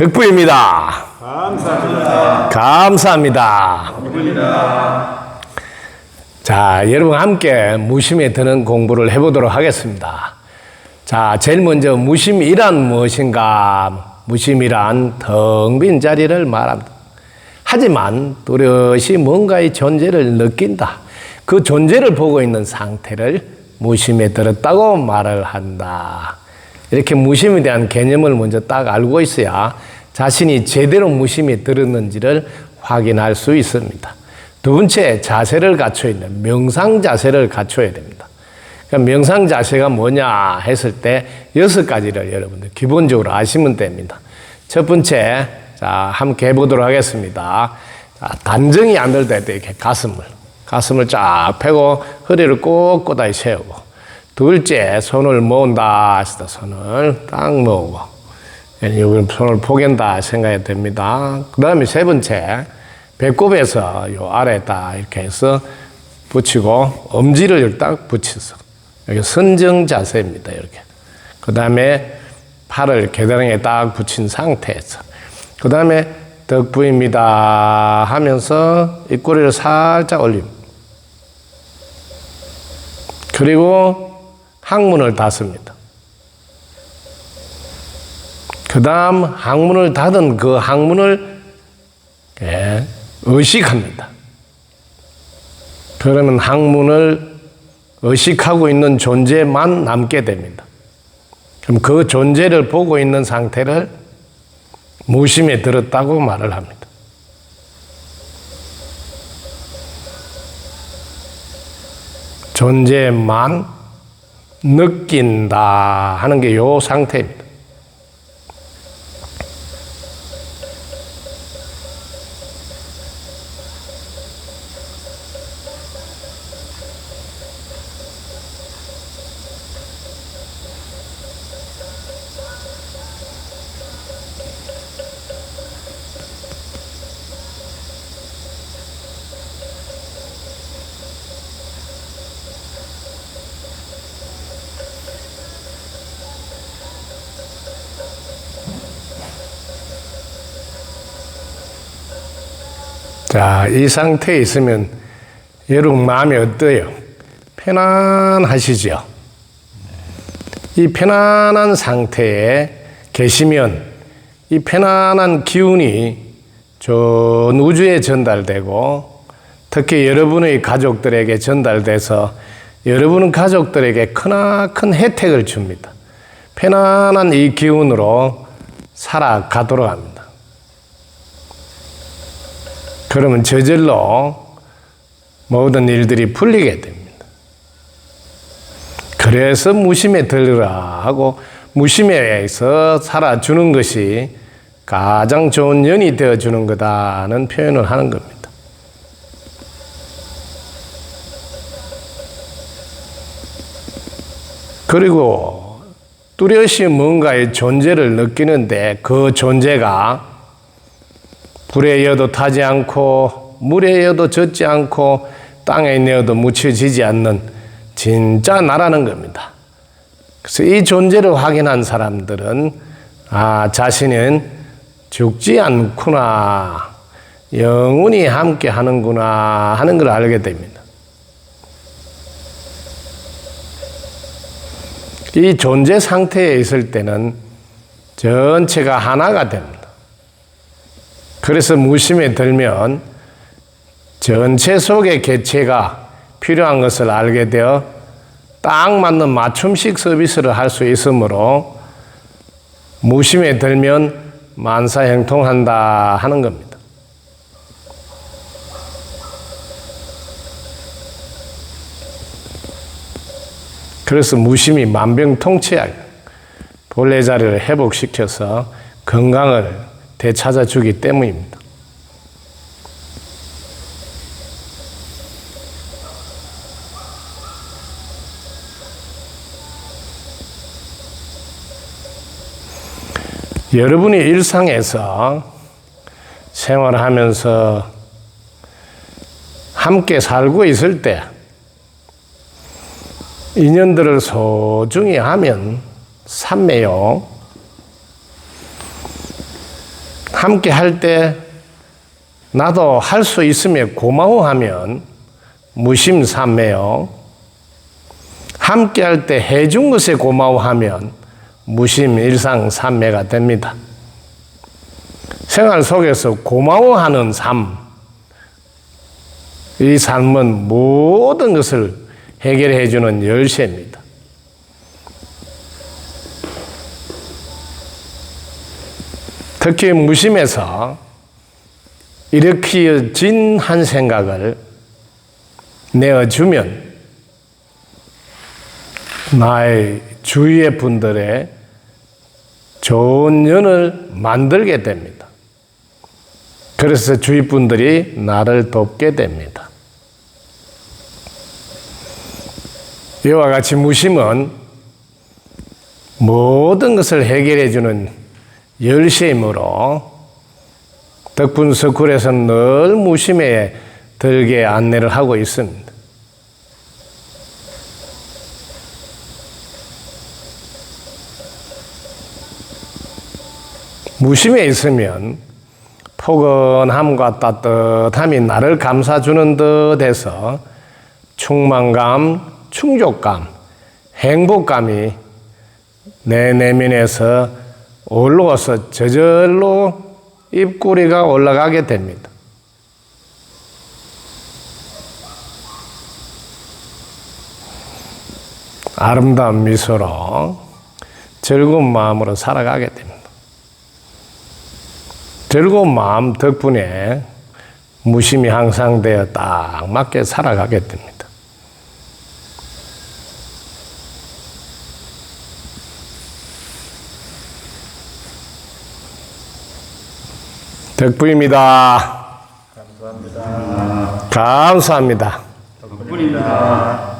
덕부입니다. 감사합니다. 감사합니다. 덕분입니다. 자, 여러분 함께 무심에 드는 공부를 해보도록 하겠습니다. 자, 제일 먼저 무심이란 무엇인가? 무심이란 텅 빈 자리를 말합니다. 하지만 뚜렷이 뭔가의 존재를 느낀다. 그 존재를 보고 있는 상태를 무심에 들었다고 말을 한다. 이렇게 무심에 대한 개념을 먼저 딱 알고 있어야 자신이 제대로 무심에 들었는지를 확인할 수 있습니다. 두 번째, 자세를 갖춰 있는 명상 자세를 갖춰야 됩니다. 그러니까 명상 자세가 뭐냐 했을 때 여섯 가지를 여러분들 기본적으로 아시면 됩니다. 첫 번째, 자, 함께 해보도록 하겠습니다. 자, 단정히 앉을 때 이렇게 가슴을, 가슴을 쫙 펴고 허리를 꼿꼿하게 세우고. 둘째, 손을 모은다 때 손을 딱 모으고. 여기 손을 포갠다 생각해야 됩니다. 그 다음에 세 번째, 배꼽에서 요 아래에다 이렇게 해서 붙이고 엄지를 딱 붙여서 여기 선정 자세입니다. 이렇게. 그 다음에 팔을 계단에 딱 붙인 상태에서 그 다음에 덕부입니다 하면서 입꼬리를 살짝 올립니다. 그리고 항문을 닫습니다. 그 다음 항문을 닫은 그 항문을 예, 의식합니다. 그러면 항문을 의식하고 있는 존재만 남게 됩니다. 그럼 그 존재를 보고 있는 상태를 무심에 들었다고 말을 합니다. 존재만 느낀다 하는 게 요 상태입니다. 자, 이 상태에 있으면 여러분 마음이 어때요? 편안하시죠? 이 편안한 상태에 계시면 이 편안한 기운이 전 우주에 전달되고 특히 여러분의 가족들에게 전달돼서 여러분은 가족들에게 크나큰 혜택을 줍니다. 편안한 이 기운으로 살아가도록 합니다. 그러면 저절로 모든 일들이 풀리게 됩니다. 그래서 무심에 들으라 하고 무심에서 살아주는 것이 가장 좋은 연이 되어주는 거다는 표현을 하는 겁니다. 그리고 뚜렷이 뭔가의 존재를 느끼는데 그 존재가 불에 여도 타지 않고 물에 여도 젖지 않고 땅에 내어도 묻혀지지 않는 진짜 나라는 겁니다. 그래서 이 존재를 확인한 사람들은 아 자신은 죽지 않구나 영원히 함께 하는구나 하는 걸 알게 됩니다. 이 존재 상태에 있을 때는 전체가 하나가 됩니다. 그래서 무심에 들면 전체 속의 개체가 필요한 것을 알게 되어 딱 맞는 맞춤식 서비스를 할 수 있으므로 무심에 들면 만사형통한다 하는 겁니다. 그래서 무심이 만병통치약 본래 자리를 회복시켜서 건강을 되찾아주기 때문입니다. 여러분이 일상에서 생활하면서 함께 살고 있을 때 인연들을 소중히 하면 삼매요. 함께 할 때 나도 할 수 있으면 고마워하면 무심삼매요. 함께 할 때 해준 것에 고마워하면 무심일상삼매가 됩니다. 생활 속에서 고마워하는 삶, 이 삶은 모든 것을 해결해 주는 열쇠입니다. 특히 무심해서 일으켜진 한 생각을 내어주면 나의 주위의 분들의 좋은 년을 만들게 됩니다. 그래서 주위 분들이 나를 돕게 됩니다. 이와 같이 무심은 모든 것을 해결해 주는 열쇠이므로 덕분 스쿨에서는 늘 무심에 들게 안내를 하고 있습니다. 무심에 있으면 포근함과 따뜻함이 나를 감싸주는 듯 해서 충만감, 충족감, 행복감이 내 내면에서 올라와서 저절로 입꼬리가 올라가게 됩니다. 아름다운 미소로 즐거운 마음으로 살아가게 됩니다. 즐거운 마음 덕분에 무심이 항상 되어 딱 맞게 살아가게 됩니다. 덕분입니다. 감사합니다. 덕분입니다.